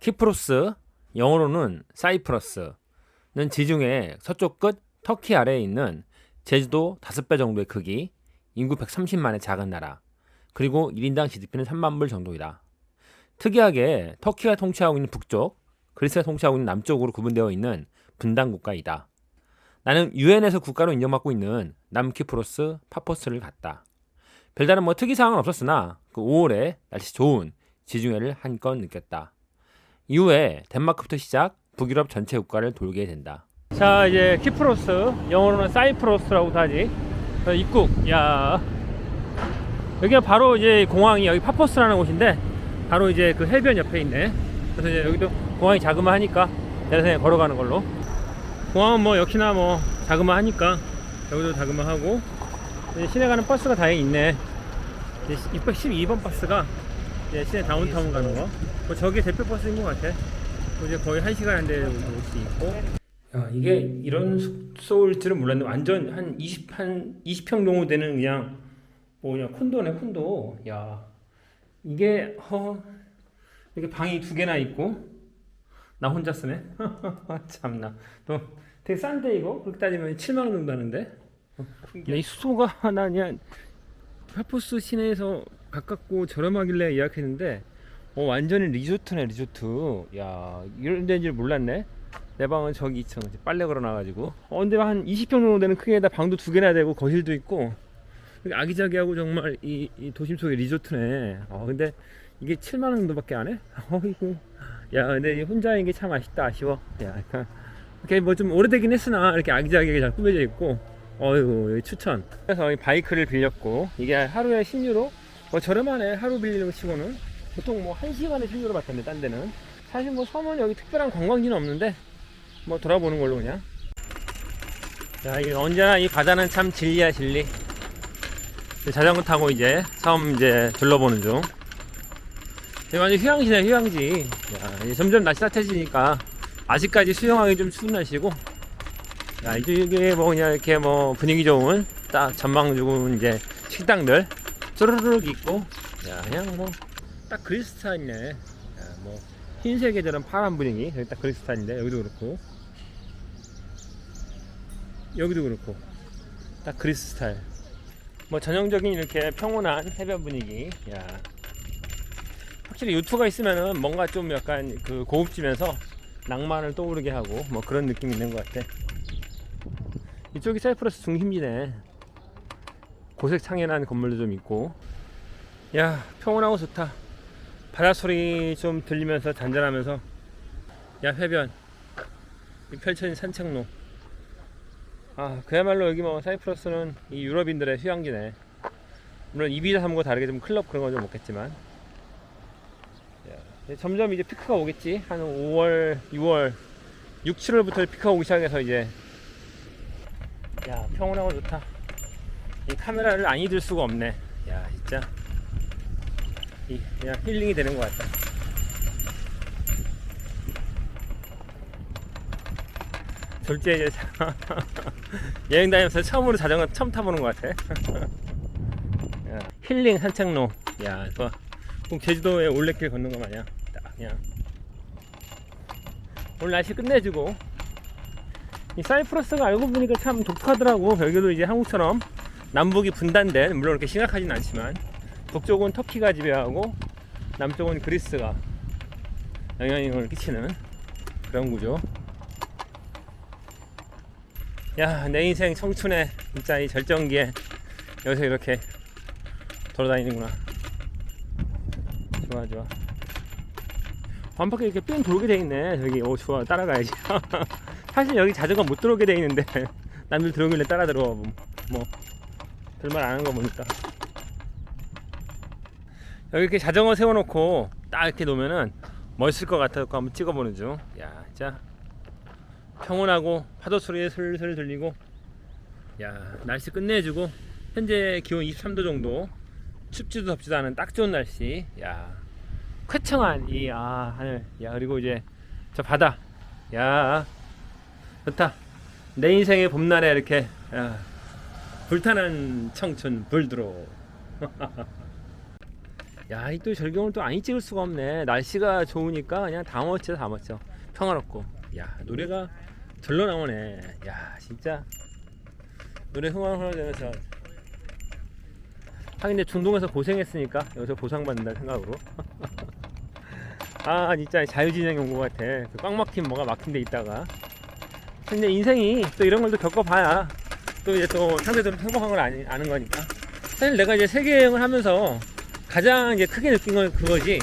키프로스, 영어로는 사이프러스는 지중해 서쪽 끝 터키 아래에 있는 제주도 5배 정도의 크기, 인구 130만의 작은 나라, 그리고 1인당 GDP는 3만 불 정도이다. 특이하게 터키가 통치하고 있는 북쪽, 그리스가 통치하고 있는 남쪽으로 구분되어 있는 분단 국가이다. 나는 유엔에서 국가로 인정받고 있는 남키프로스 파포스를 갔다. 별다른 뭐 특이 사항은 없었으나 그 5월에 날씨 좋은 지중해를 한껏 느꼈다. 이후에 덴마크부터 시작 북유럽 전체 국가를 돌게 된다. 자 이제 키프로스 영어로는 사이프러스라고도 하지. 어, 입국. 야. 여기가 바로 이제 공항이 여기 파포스라는 곳인데 바로 이제 그 해변 옆에 있네. 그래서 이제 여기도 공항이 자그마하니까 그냥 걸어가는 걸로. 공항은 뭐 역시나 뭐 자그마하니까 여기도 자그마하고. 시내 가는 버스가 다행히 있네. 이제 612번 버스가 이제 시내 다운타운 가는 거. 뭐 저게 대표 버스인 것 같아. 뭐 이제 거의 1시간 안돼 올수 있고. 야 이게 이런 숙소일 줄은 몰랐는데 완전 한 20, 한 20평 정도 되는 그냥 뭐 그냥 콘도네 콘도. 야. 이게 허 이렇게 방이 두 개나 있고. 나 혼자 쓰네. 참나. 또 되게 싼데 이거? 그렇게 따지면 7만 원 정도 하는데? 어, 이 숙소가 나 그냥 파포스 시내에서 가깝고 저렴하길래 예약했는데 어 완전히 리조트네 리조트. 야 이런 데인 줄 몰랐네. 내 방은 저기 2층 이제 빨래 걸어놔가지고. 어 근데 한 20평 정도 되는 크기에다 방도 두 개나 되고 거실도 있고. 아기자기하고 정말 이, 이 도심 속의 리조트네. 어 근데 이게 7만 원 정도밖에 안 해? 어이구. 야 근데 이 혼자인 게 참 아쉽다 아쉬워. 야 이렇게 뭐 좀 오래되긴 했으나 이렇게 아기자기하게 잘 꾸며져 있고. 어이구 추천. 그래서 이 바이크를 빌렸고 이게 하루에 10유로 뭐 저렴하네 하루 빌리는 거 치고는. 보통 뭐 1시간에 10유로 받던데 딴 데는. 사실 뭐 섬은 여기 특별한 관광지는 없는데 뭐 돌아보는 걸로 그냥. 야 이게 언제나 이 바다는 참 진리야 진리. 자전거 타고 이제 섬 이제 둘러보는 중. 완전 휴양지네 휴양지. 야, 점점 날씨 따뜻해지니까 아직까지 수영하기 좀 추운 날씨고. 야 이제 이게 뭐 그냥 이렇게 뭐 분위기 좋은 딱 전망 좋은 이제 식당들 쭈르륵 있고. 야 그냥 뭐 딱 그리스 스타일이네 야, 뭐 흰색에 저런 파란 분위기. 여기 딱 그리스 스타일인데. 여기도 그렇고. 여기도 그렇고. 딱 그리스 스타일. 뭐 전형적인 이렇게 평온한 해변 분위기. 야. 확실히 유투가 있으면은 뭔가 좀 약간 그 고급지면서 낭만을 떠오르게 하고 뭐 그런 느낌이 있는 것 같아. 이쪽이 사이프러스 중심지네 고색 창연한 건물도 좀 있고. 야 평온하고 좋다. 바다 소리 좀 들리면서 잔잔하면서. 야 해변. 이 펼쳐진 산책로. 아 그야말로 여기 뭐 사이프러스는 이 유럽인들의 휴양지네. 물론 이비자 삼고 다르게 좀 클럽 그런 건 좀 없겠지만. 야, 점점 이제 피크가 오겠지. 한 5월 6월. 6, 7월부터 피크가 오기 시작해서 이제. 야 평온하고 좋다 이 카메라를 안 잊을 수가 없네. 야 진짜. 이 그냥 힐링이 되는 것 같다. 졸지에 이제 여행 다니면서 처음으로 자전거 처음 타보는 것 같아. 야, 힐링 산책로. 야 좋아 꼭 제주도에 올레길 걷는 거 마냥 딱 그냥. 오늘 날씨 끝내주고. 이 사이프러스가 알고 보니까 참 독특하더라고. 여기도 이제 한국처럼 남북이 분단된 물론 그렇게 심각하진 않지만 북쪽은 터키가 지배하고 남쪽은 그리스가 영향력을 끼치는 그런 구조. 야 내 인생 청춘의 진짜 이 절정기에 여기서 이렇게 돌아다니는구나. 좋아 좋아. 완벽하게 이렇게 삥 돌게 돼 있네. 저기 오 좋아. 따라가야지. 사실 여기 자전거 못 들어오게 돼 있는데 남들 들어오길래 따라 들어와 뭐, 뭐 별말 안 하는 거 보니까 여기 이렇게 자전거 세워놓고 딱 이렇게 놓으면은 멋있을 것 같아서 한번 찍어보는 중. 야, 진짜 평온하고 파도 소리 슬슬 들리고, 야 날씨 끝내주고 현재 기온 23도 정도, 춥지도 덥지도 않은 딱 좋은 날씨. 야, 쾌청한 이 아 하늘. 야 그리고 이제 저 바다. 야 좋다. 내 인생의 봄날에 이렇게 야, 불타는 청춘 불들어. 야, 이 또 절경을 또안 찍을 수가 없네. 날씨가 좋으니까 그냥 다 멋져, 다 멋져. 평화롭고. 야, 노래가 절로 나오네. 야, 진짜 노래 흥얼흥얼대면서. 하긴 이제 중동에서 고생했으니까 여기서 보상받는다는 생각으로. 아, 진짜 자유진영이 온 것 같아. 그 꽉 막힌 뭐가 막힌 데 있다가. 근데 인생이 또 이런 걸 또 겪어봐야 또 이제 또 상대적으로 행복한 걸 아니, 아는 거니까. 사실 내가 이제 세계 여행을 하면서 가장 이제 크게 느낀 건 그거지.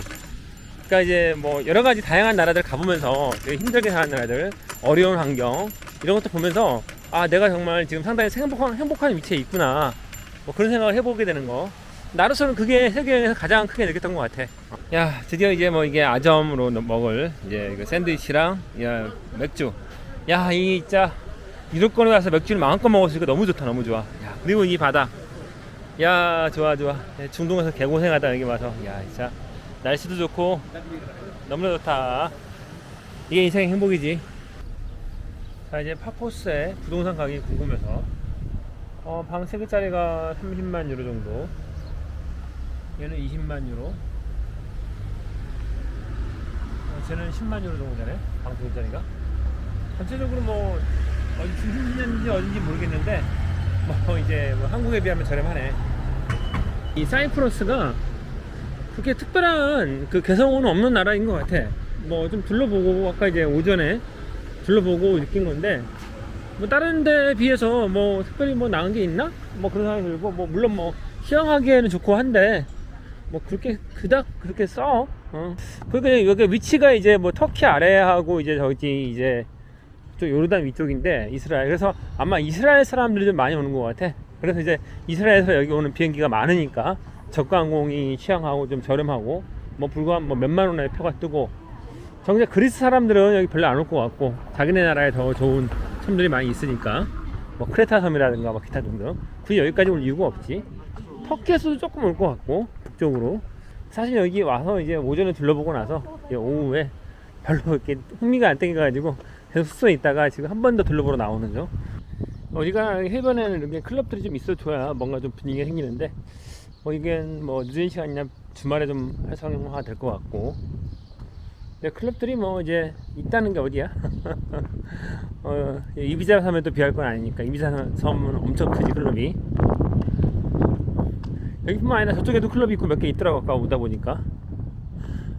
그러니까 이제 뭐 여러 가지 다양한 나라들 가보면서 되게 힘들게 사는 나라들, 어려운 환경 이런 것도 보면서 아 내가 정말 지금 상당히 행복한 행복한 위치에 있구나. 뭐 그런 생각을 해보게 되는 거. 나로서는 그게 세계 여행에서 가장 크게 느꼈던 것 같아. 야 드디어 이제 뭐 이게 아점으로 먹을 이제 이거 샌드위치랑 야 맥주. 야이 진짜 유럽권에 가서 맥주를 마음껏 먹었으니까 너무 좋다, 너무 좋아. 야 그리고 이 바다. 야 좋아 좋아. 네, 중동에서 개고생하다 여기 와서. 야 진짜. 날씨도 좋고 너무나 좋다. 이게 인생의 행복이지. 자 이제 파포스에 부동산 가격이 궁금해서. 어, 방 3개짜리가 30만 유로 정도. 얘는 20만 유로. 어, 쟤는 10만 유로 정도 되네 방 2개짜리가. 전체적으로 뭐 어디 중심지인지 어딘지 모르겠는데 뭐 이제 뭐 한국에 비하면 저렴하네. 이 사이프러스가 그렇게 특별한 그 개성은 없는 나라인 것 같아. 뭐 좀 둘러보고 아까 이제 오전에 둘러보고 느낀 건데 뭐 다른 데 비해서 뭐 특별히 뭐 나은 게 있나? 뭐 그런 생각이 들고 뭐 물론 뭐 휴양하기에는 좋고 한데 뭐 그렇게 그닥 그렇게 써. 어. 그러니까 여기 위치가 이제 뭐 터키 아래하고 이제 저기 이제 저 요르단 위쪽인데 이스라엘. 그래서 아마 이스라엘 사람들이 좀 많이 오는 것 같아. 그래서 이제 이스라엘에서 여기 오는 비행기가 많으니까 저가 항공이 취향하고 좀 저렴하고 뭐 불과 뭐 몇만 원의 표가 뜨고 정작 그리스 사람들은 여기 별로 안 올 것 같고 자기네 나라에 더 좋은 섬들이 많이 있으니까 뭐 크레타 섬이라든가 뭐 기타 등등 굳이 여기까지 올 이유가 없지. 터키에서도 조금 올 것 같고 북쪽으로. 사실 여기 와서 이제 오전에 둘러보고 나서 오후에 별로 이렇게 흥미가 안 땡겨가지고 계속 숙소에 있다가 지금 한 번 더 둘러보러 나오는 중. 어디가 해변에는 이렇게 클럽들이 좀 있어줘야 뭔가 좀 분위기가 생기는데 뭐 이게 뭐 늦은 시간이나 주말에 좀 활성화 될 것 같고 근데 클럽들이 뭐 이제 있다는 게 어디야? 어, 이비자 섬에도 비할 건 아니니까 이비자 섬은 엄청 크지 클럽이 여기뿐만 아니라 저쪽에도 클럽이 있고 몇 개 있더라고 아까 오다 보니까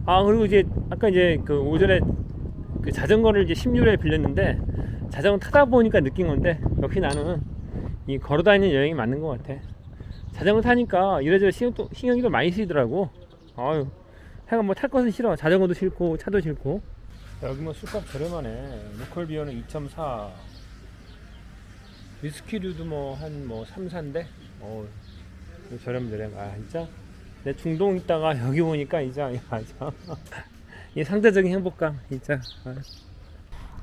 아 그리고 이제 아까 이제 그 오전에 그 자전거를 이제 16회 빌렸는데 자전거 타다 보니까 느낀 건데 역시 나는 이 걸어 다니는 여행이 맞는 것 같아. 자전거 타니까 이래저래 신경 또, 신경이 좀 많이 쓰이더라고. 아유, 하여간 뭐 탈 것은 싫어. 자전거도 싫고 차도 싫고. 여기 뭐 술값 저렴하네. 로컬 비어는 2.4. 위스키류도 뭐 한뭐 3, 4인데. 어, 저렴 저렴. 아 진짜. 내 중동 있다가 여기 오니까 이제 야, 참. 이 상대적인 행복감 진짜. 아.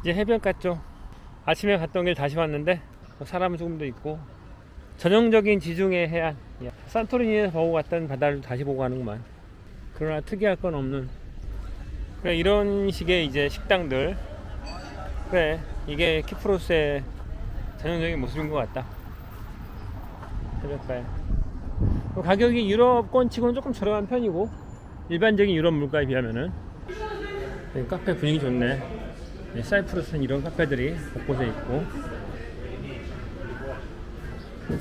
이제 해변가 쪽 아침에 갔던 길 다시 왔는데 뭐 사람은 조금 더 있고 전형적인 지중해 해안. 야, 산토리니에서 보고 갔던 바다를 다시 보고 가는구만. 그러나 특이할 건 없는. 그래 이런 식의 이제 식당들. 그래 이게 키프로스의 전형적인 모습인 것 같다. 해변가에. 가격이 유럽권 치고는 조금 저렴한 편이고 일반적인 유럽 물가에 비하면은 카페 분위기 좋네. 네, 사이프러스는 이런 카페들이 곳곳에 있고.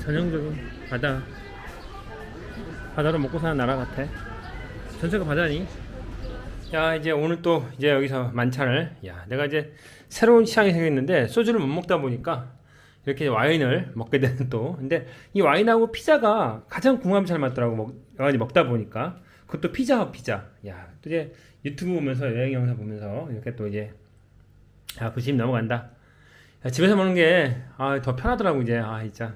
전형적인 바다. 바다로 먹고 사는 나라 같아. 전체가 바다니. 야 이제 오늘 또 이제 여기서 만찬을. 야 내가 이제 새로운 취향이 생겼는데 소주를 못 먹다 보니까 이렇게 와인을 먹게 되는 또. 근데 이 와인하고 피자가 가장 궁합이 잘 맞더라고. 먹, 여러 가지 먹다 보니까. 그것도 피자와 피자. 야 또 이제 유튜브 보면서 여행 영상 보면서 이렇게 또 이제 아, 90 넘어간다. 야, 집에서 먹는 게 아, 더 편하더라고 이제 아 진짜